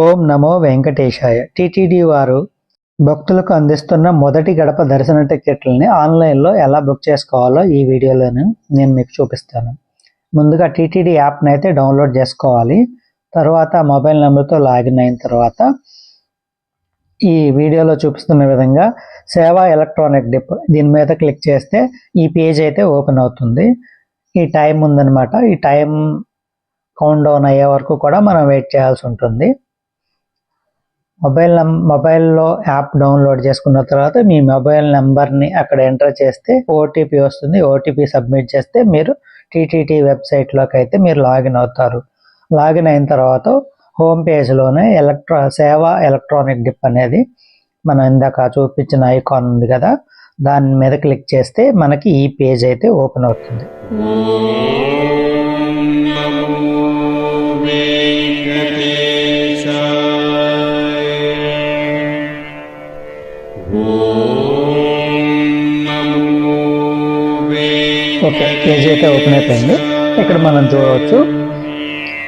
ఓం నమో వెంకటేశాయ. TTD వారు భక్తులకు అందిస్తున్న మొదటి గడప దర్శన టికెట్లని ఆన్లైన్లో ఎలా బుక్ చేసుకోవాలో ఈ వీడియోలోనే నేను మీకు చూపిస్తాను. ముందుగా టీటీడీ యాప్ని అయితే డౌన్లోడ్ చేసుకోవాలి. తర్వాత మొబైల్ నెంబర్తో లాగిన్ అయిన తర్వాత ఈ వీడియోలో చూపిస్తున్న విధంగా సేవా ఎలక్ట్రానిక్ డిప్ దీని మీద క్లిక్ చేస్తే ఈ పేజ్ అయితే ఓపెన్ అవుతుంది. ఈ టైం ఉందన్నమాట. ఈ టైం కౌంట్ డౌన్ అయ్యే వరకు కూడా మనం వెయిట్ చేయాల్సి ఉంటుంది. మొబైల్ నం మొబైల్లో యాప్ డౌన్లోడ్ చేసుకున్న తర్వాత మీ మొబైల్ నెంబర్ని అక్కడ ఎంటర్ చేస్తే ఓటీపీ వస్తుంది. ఓటీపీ సబ్మిట్ చేస్తే మీరు టీటీటీ వెబ్సైట్లోకి అయితే మీరు లాగిన్ అవుతారు. లాగిన్ అయిన తర్వాత హోమ్ పేజ్లోనే ఎలక్ట్రా సేవ ఎలక్ట్రానిక్ డిప్ అనేది మనం ఇందాక చూపించిన ఐకాన్ ఉంది కదా దాని మీద క్లిక్ చేస్తే మనకి ఈ పేజ్ అయితే ఓపెన్ అవుతుంది. అయితే ఓపెన్ అయిపోయింది. ఇక్కడ మనం చూడవచ్చు.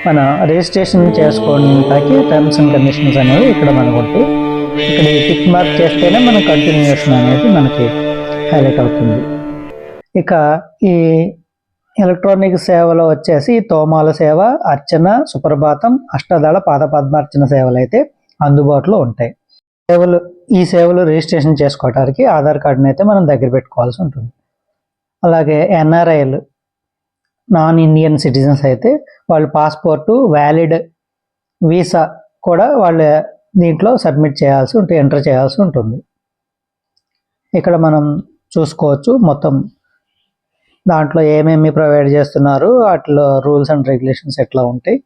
మన రిజిస్ట్రేషన్ చేసుకోవడానికి టర్మ్స్ అండ్ కండిషన్స్ అనేవి ఇక్కడ మనకు ఉంటాయి. ఇక్కడ ఈ టిక్ మార్క్ చేస్తేనే మనం కంటిన్యూషన్ అనేది మనకి హైలైట్ అవుతుంది. ఇక ఈ ఎలక్ట్రానిక్ సేవలో వచ్చేసి తోమాల సేవ అర్చన సుప్రభాతం అష్టదళ పాద పద్మార్చన సేవలు అయితే అందుబాటులో ఉంటాయి. సేవలు ఈ సేవలు రిజిస్ట్రేషన్ చేసుకోవడానికి ఆధార్ కార్డుని అయితే మనం దగ్గర పెట్టుకోవాల్సి ఉంటుంది. అలాగే ఎన్ఆర్ఐలు నాన్ ఇండియన్ సిటిజన్స్ అయితే వాళ్ళ పాస్పోర్టు వ్యాలిడ్ వీసా కూడా వాళ్ళ దీంట్లో సబ్మిట్ చేయాల్సి ఉంటుంది ఎంటర్ చేయాల్సి ఉంటుంది. ఇక్కడ మనం చూసుకోవచ్చు మొత్తం. దాంట్లో ఏమేమి ప్రొవైడ్ చేస్తున్నారు వాటిలో రూల్స్ అండ్ రెగ్యులేషన్స్ ఎట్లా ఉంటాయి.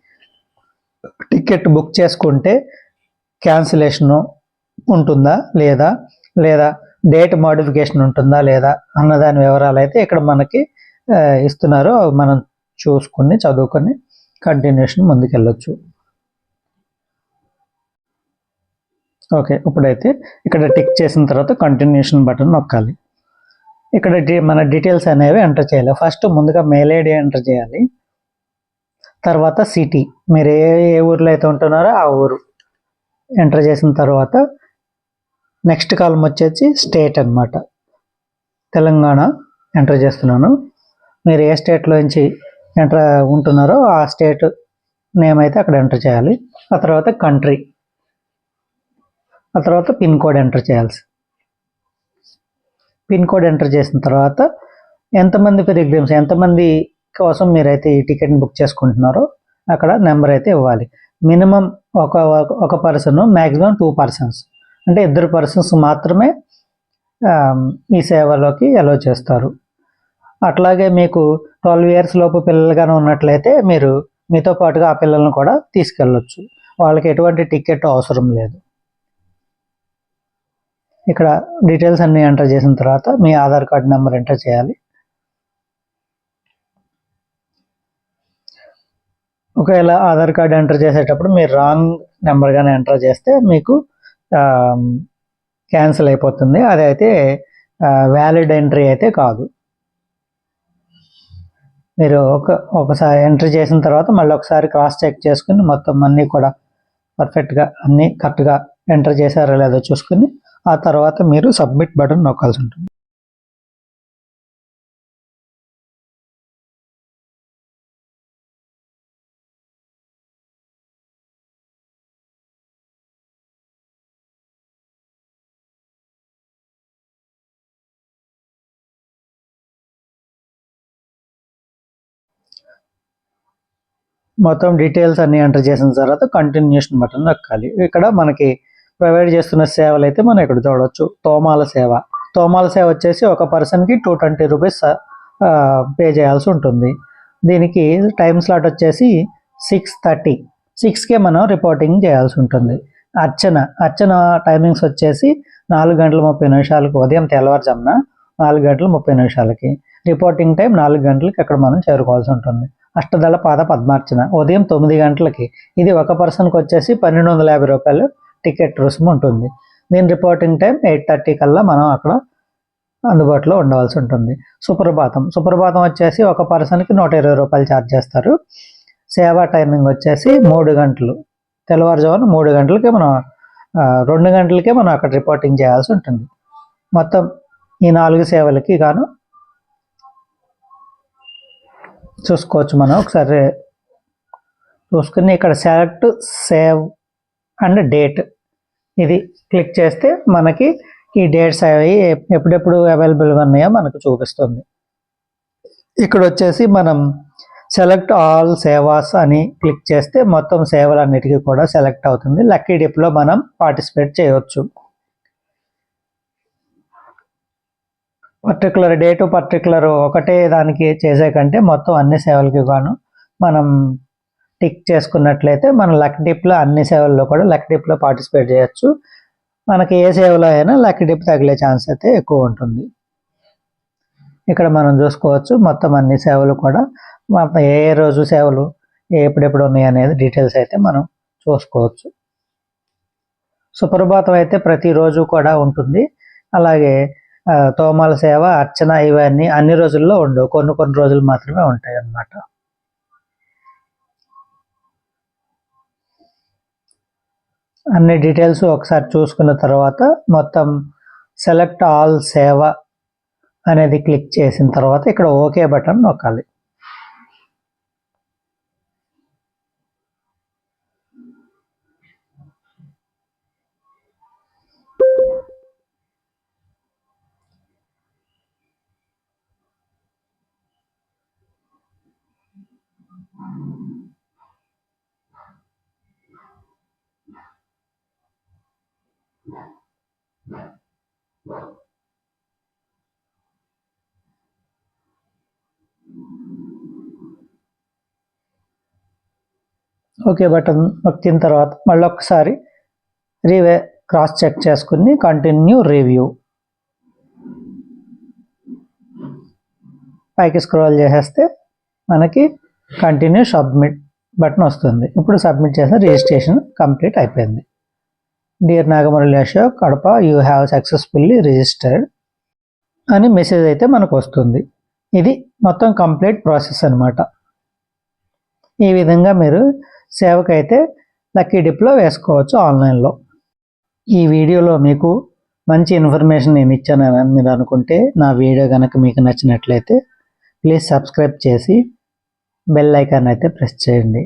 టికెట్ బుక్ చేసుకుంటే క్యాన్సిలేషన్ ఉంటుందా లేదా? లేదా డేట్ మోడిఫికేషన్ ఉంటుందా లేదా? అన్నదాని వివరాలు అయితే ఇక్కడ మనకి ఇస్తున్నారో అవి మనం చూసుకుని చదువుకొని కంటిన్యూషన్ ముందుకెళ్ళొచ్చు. ఓకే ఇప్పుడైతే ఇక్కడ టిక్ చేసిన తర్వాత కంటిన్యూషన్ బటన్ నొక్కాలి. ఇక్కడ మన డీటెయిల్స్ అనేవి ఎంటర్ చేయాలి. ఫస్ట్ ముందుగా మెయిల్ ఐడి ఎంటర్ చేయాలి. తర్వాత సిటీ మీరు ఏ ఏ ఊర్లో అయితే ఉంటున్నారో ఆ ఊరు ఎంటర్ చేసిన తర్వాత నెక్స్ట్ కాలం వచ్చేసి స్టేట్ అన్నమాట. తెలంగాణ ఎంటర్ చేస్తున్నాను. మీరు ఏ స్టేట్లో నుంచి ఎంటర్ ఉంటున్నారో ఆ స్టేట్ నేమ్ అయితే అక్కడ ఎంటర్ చేయాలి. ఆ తర్వాత కంట్రీ ఆ తర్వాత పిన్ కోడ్ ఎంటర్ చేయాల్సి. పిన్ కోడ్ ఎంటర్ చేసిన తర్వాత ఎంతమంది పిరిగ్రిమ్స్ ఎంతమంది కోసం మీరైతే ఈ టికెట్ని బుక్ చేసుకుంటున్నారో అక్కడ నెంబర్ అయితే ఇవ్వాలి. మినిమం ఒక ఒక- పర్సన్ మ్యాక్సిమం టూ పర్సన్స్ అంటే ఇద్దరు పర్సన్స్ మాత్రమే ఈ సేవలోకి అలో చేస్తారు. అట్లాగే మీకు ట్వెల్వ్ ఇయర్స్ లోపు పిల్లలుగానే ఉన్నట్లయితే మీరు మీతో పాటుగా ఆ పిల్లల్ని కూడా తీసుకెళ్ళొచ్చు. వాళ్ళకి ఎటువంటి టికెట్ అవసరం లేదు. ఇక్కడ డీటెయిల్స్ అన్నీ ఎంటర్ చేసిన తర్వాత మీ ఆధార్ కార్డ్ నెంబర్ ఎంటర్ చేయాలి. ఒకవేళ ఆధార్ కార్డ్ ఎంటర్ చేసేటప్పుడు మీరు రాంగ్ నెంబర్ కానీ ఎంటర్ చేస్తే మీకు క్యాన్సిల్ అయిపోతుంది. అది అయితే వ్యాలిడ్ ఎంట్రీ అయితే కాదు. మీరు ఒక ఒకసారి ఎంటర్ చేసిన తర్వాత మళ్ళీ ఒకసారి క్రాస్ చెక్ చేసుకుని మొత్తం అన్నీ కూడా పర్ఫెక్ట్గా అన్నీ కరెక్ట్గా ఎంటర్ చేశారో లేదో చూసుకుని ఆ తర్వాత మీరు సబ్మిట్ బటన్ నొక్కాల్సి ఉంటుంది. మొత్తం డీటెయిల్స్ అన్ని ఎంటర్ చేసిన తర్వాత కంటిన్యూషన్ బటన్ నొక్కాలి. ఇక్కడ మనకి ప్రొవైడ్ చేస్తున్న సేవలు అయితే మనం ఇక్కడ చూడవచ్చు తోమాల సేవ. తోమాల సేవ వచ్చేసి ఒక పర్సన్కి టూ ట్వంటీ రూపీస్ పే చేయాల్సి ఉంటుంది. దీనికి టైం స్లాట్ వచ్చేసి సిక్స్ థర్టీ సిక్స్కే మనం రిపోర్టింగ్ చేయాల్సి ఉంటుంది. అర్చన. అర్చన టైమింగ్స్ వచ్చేసి నాలుగు గంటల ముప్పై నిమిషాలకు ఉదయం తెల్లవారుజామున నాలుగు గంటల ముప్పై నిమిషాలకి. రిపోర్టింగ్ టైం నాలుగు గంటలకి అక్కడ మనం చేరుకోవాల్సి ఉంటుంది. అష్టదళ పాద పద్మార్చన. ఉదయం తొమ్మిది గంటలకి ఇది ఒక పర్సన్కి వచ్చేసి పన్నెండు వందల యాభై రూపాయలు టికెట్ రుసుము ఉంటుంది. దీని రిపోర్టింగ్ టైం ఎయిట్ థర్టీ కల్లా మనం అక్కడ అందుబాటులో ఉండవలసి ఉంటుంది. సుప్రభాతం. సుప్రభాతం వచ్చేసి ఒక పర్సన్కి నూట ఇరవై రూపాయలు ఛార్జ్ చేస్తారు. సేవా టైమింగ్ వచ్చేసి మూడు గంటలు. తెల్లవారుజామున మూడు గంటలకే మనం రెండు గంటలకే మనం అక్కడ రిపోర్టింగ్ చేయాల్సి ఉంటుంది. మొత్తం ఈ నాలుగు సేవలకి గాను చూసుకోవచ్చు మనం. ఒకసారి చూసుకుని ఇక్కడ సెలెక్ట్ సేవ్ అండ్ డేట్. ఇది క్లిక్ చేస్తే మనకి ఈ డేట్స్ అవి ఎప్పుడెప్పుడు అవైలబుల్గా ఉన్నాయో మనకు చూపిస్తుంది. ఇక్కడ వచ్చేసి మనం సెలెక్ట్ ఆల్ సేవాస్ అని క్లిక్ చేస్తే మొత్తం సేవలన్నిటికీ కూడా సెలెక్ట్ అవుతుంది. లక్కీ డిప్లో మనం పార్టిసిపేట్ చేయవచ్చు. పర్టికులర్ డే టు పర్టికులర్ ఒకటే దానికి చేసే కంటే మొత్తం అన్ని సేవలకి గాను మనం టిక్ చేసుకున్నట్లయితే మన లక్ డిప్లో అన్ని సేవల్లో కూడా లక్ డిప్లో పార్టిసిపేట్ చేయొచ్చు. మనకి ఏ సేవలో అయినా లక్ డిప్ తగిలే ఛాన్స్ అయితే ఎక్కువ ఉంటుంది. ఇక్కడ మనం చూసుకోవచ్చు మొత్తం అన్ని సేవలు కూడా మొత్తం ఏ ఏ రోజు సేవలు ఎప్పుడెప్పుడు ఉన్నాయి అనేది డీటెయిల్స్ అయితే మనం చూసుకోవచ్చు. సుప్రభాతం అయితే ప్రతిరోజు కూడా ఉంటుంది. అలాగే తోమాల సేవ అర్చన ఇవన్నీ అన్ని రోజుల్లో ఉండవు. కొన్ని కొన్ని రోజులు మాత్రమే ఉంటాయి అన్నమాట. అన్ని డీటెయిల్స్ ఒకసారి చూసుకున్న తర్వాత మొత్తం సెలెక్ట్ ఆల్ సేవ అనేది క్లిక్ చేసిన తర్వాత ఇక్కడ ఓకే బటన్ నొక్కాలి. ఓకే బటన్ నొక్కిన తర్వాత మళ్ళీ ఒకసారి రీవే క్రాస్ చెక్ చేసుకుని కంటిన్యూ రివ్యూ. పైకి స్క్రోల్ చేసేస్తే మనకి కంటిన్యూ సబ్మిట్ బటన్ వస్తుంది. ఇప్పుడు సబ్మిట్ చేసిన రిజిస్ట్రేషన్ కంప్లీట్ అయిపోయింది. Dear Nagamarali Ashok Kadapa you have successfully registered అని మెసేజ్ అయితే మనకు వస్తుంది. ఇది మొత్తం కంప్లీట్ ప్రాసెస్ అనమాట ఈ విధంగా మీరు సేవకైతే లక్కీ డిప్లో వేసుకోవచ్చు ఆన్లైన్లో ఈ వీడియోలో మీకు మంచి ఇన్ఫర్మేషన్ నేను ఇచ్చానని మీరు అనుకుంటే నా వీడియో కనుక మీకు నచ్చినట్లయితే ప్లీజ్ సబ్స్క్రైబ్ చేసి బెల్ ఐకాన్ అయితే ప్రెస్ చేయండి.